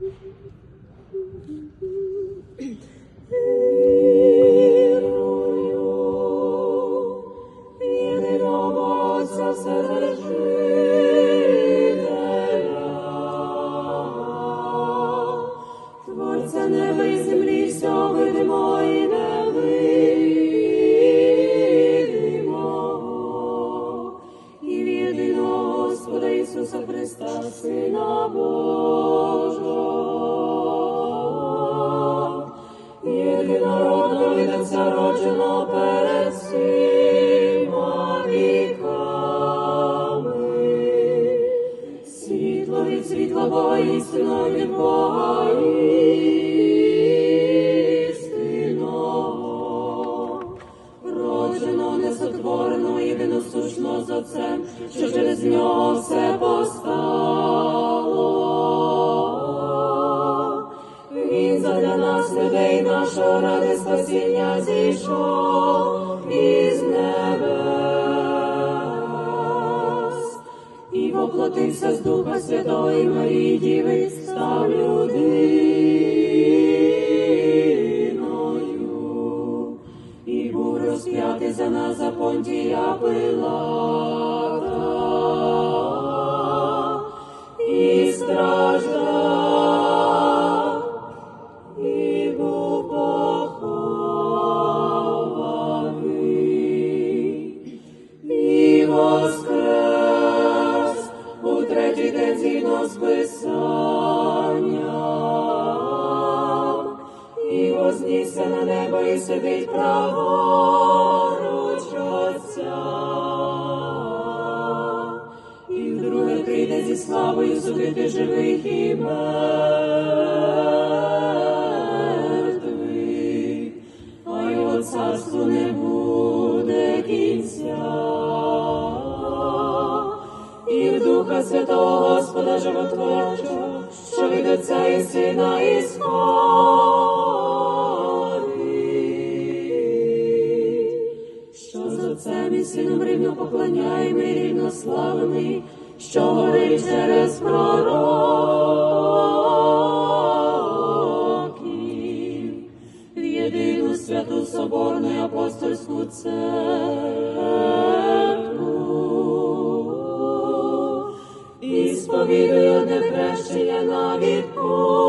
Thank you. Сина Божого, єдинородного від Отця родженого перед всіма віками, світло світла Бога, істину від Бога істинного, єдиносушного з Отцем, що через нього все нашого ради спасіння зійшов із небес. І воплотився з Духа Святого і Марії Діви, став людиною, і був розп'ятий за нас за понтія Пилата, і страждав, Писанням, і вознісся на небо і сидить праворуч Отця. І вдруге прийде зі славою судити живих і мертвих, а його царству не буде кінця. Духа Святого Господа Животворчого, що від Отця і Сина і що з Отцем і Сином рівно поклоняємо і рівно славимо, що говорить через пророків, в єдину святу соборну і апостольську церкву, і сповідую одне хрещення на відпущення